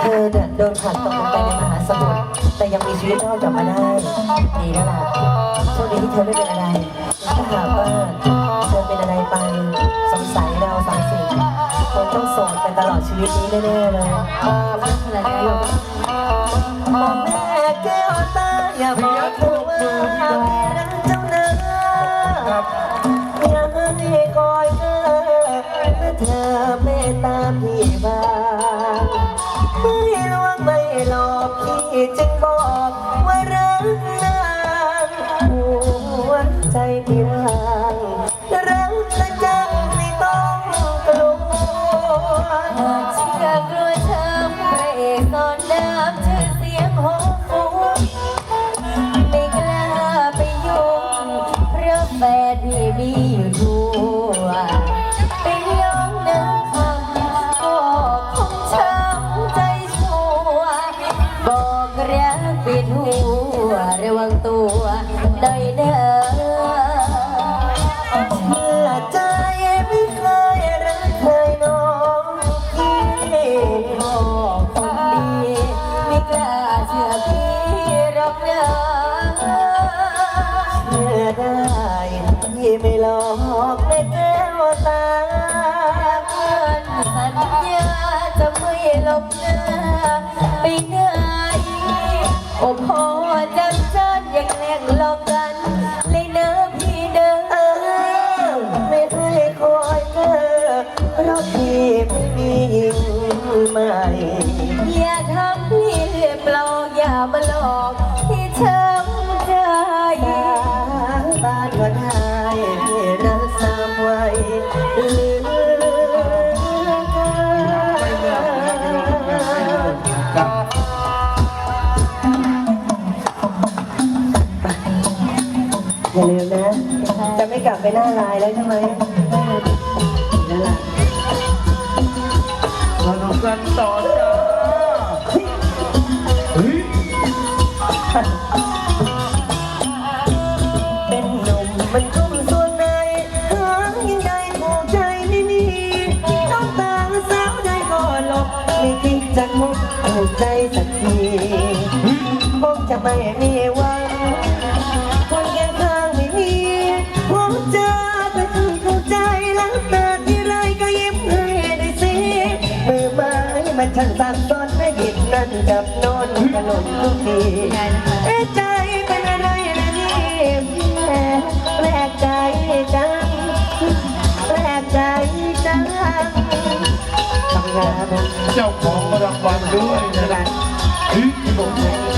เธอเนี่ยโดนผลักตกลงไปในมหาสมุทรแต่ยังมีชีวิตรอดกลับมาได้ดีแล้วล่ะโชคดีที่เธอไม่เป็นอะไร ถ้าหากว่าเธอเป็นอะไรไปสงสัยเราสามสิ่งคงต้องโสดไปตลอดชีวิตนี้แน่ๆเลยขนาดนั้นหรอกมอแม่แก้วตาอย่าบอกเธอว่า อกพี่จึงบอกว่ารักนานหัวใจพี่ร่างรักและจังไม่ต้องกลัวเชื่อกลัวช้ำพระเอกตอนน้ำชื่อเสียงหงฟูไม่กล้าไปยุ่งเพราะแฟนที่มีอยู่ รักไปทั่วระวังตัวหน่อยเด้อเมื่อใจไม่เคยรักเคยน้องพี่พ่อคนดีไม่กล้าเชื่อพี่หรอกนะเชื่อได้พี่ไม่หลอกแม่แก้วตาเพื่อนสัญญาจะไม่ลบหน้า ย่างแหลกหลอกกัน เลยเนอะพี่เด้อเออไม่ให้คอยเธอเพราะพี่ไม่มีหญิงใหม่ อย่าทำพี่เปล่าอย่ามาหลอกที่ช้ำใจสาบานก็ได้พี่รักษาไว้ลื อย่าลืมนะ จะไม่กลับไปหน้าลายแล้วใช่ไหมนั่นแหละสนุกกันต่อจ้าเฮ้ยเป็นหนุ่มมันทุ่มส่วนไหนหายังไงถูกใจไม่มีต้องตาสาวใดก็หลบไม่คิดจะมุกถูกใจสักทีคงจะไม่มีหวัง มันช่างสับสนไม่หยิบนั่นกับโน้นกระหล่นทุกทีเอ๊ะใจเป็นอะไรนะนี่แม่แปลกใจจังแปลกใจจังทำงานเจ้าของรางวัลด้วยนะครับที่ผม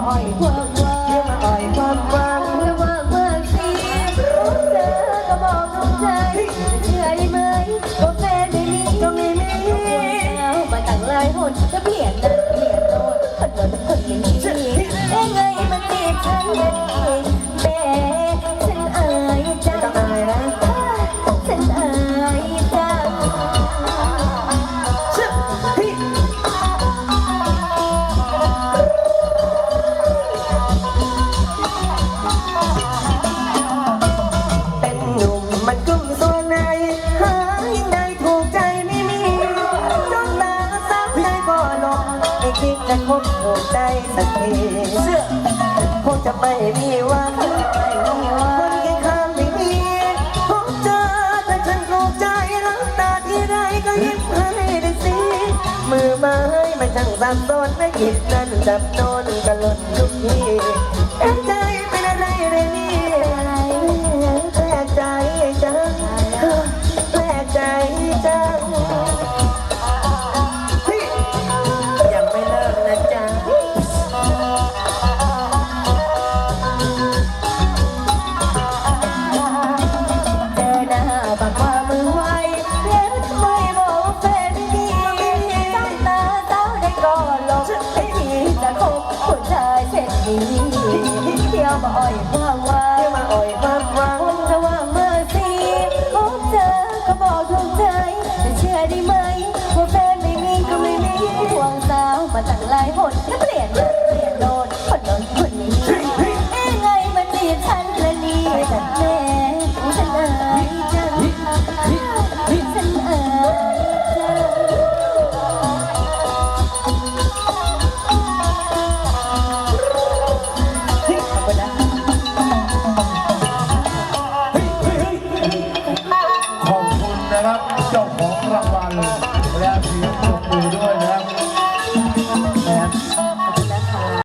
อย่ามาอ่อยควาว่าเที่ยวมาอ่อยควาวังระวังมากสิรู้เจอก็บอกน้องใจเชื่อได้ไหมกาแฟนไม่มีก็ไม่มีแล้วมาตั้งหลายคนจะเปลี่ยนนะเปลี่ยนโน้ตคนโดนคนไม่มีเอ้ไงมันจีบฉัน คิดจะคบถูกใจสักทีเชื่อคงจะไม่มีวันคนเคียงข้ามไม่มีพบเจอแต่ฉันถูกใจแล้วตาที่ใดก็ยิ้มให้ได้สิ มือไม้มันช่างสับสนไม่หยิดนั่นจับโนนก็หล่นทุกที ข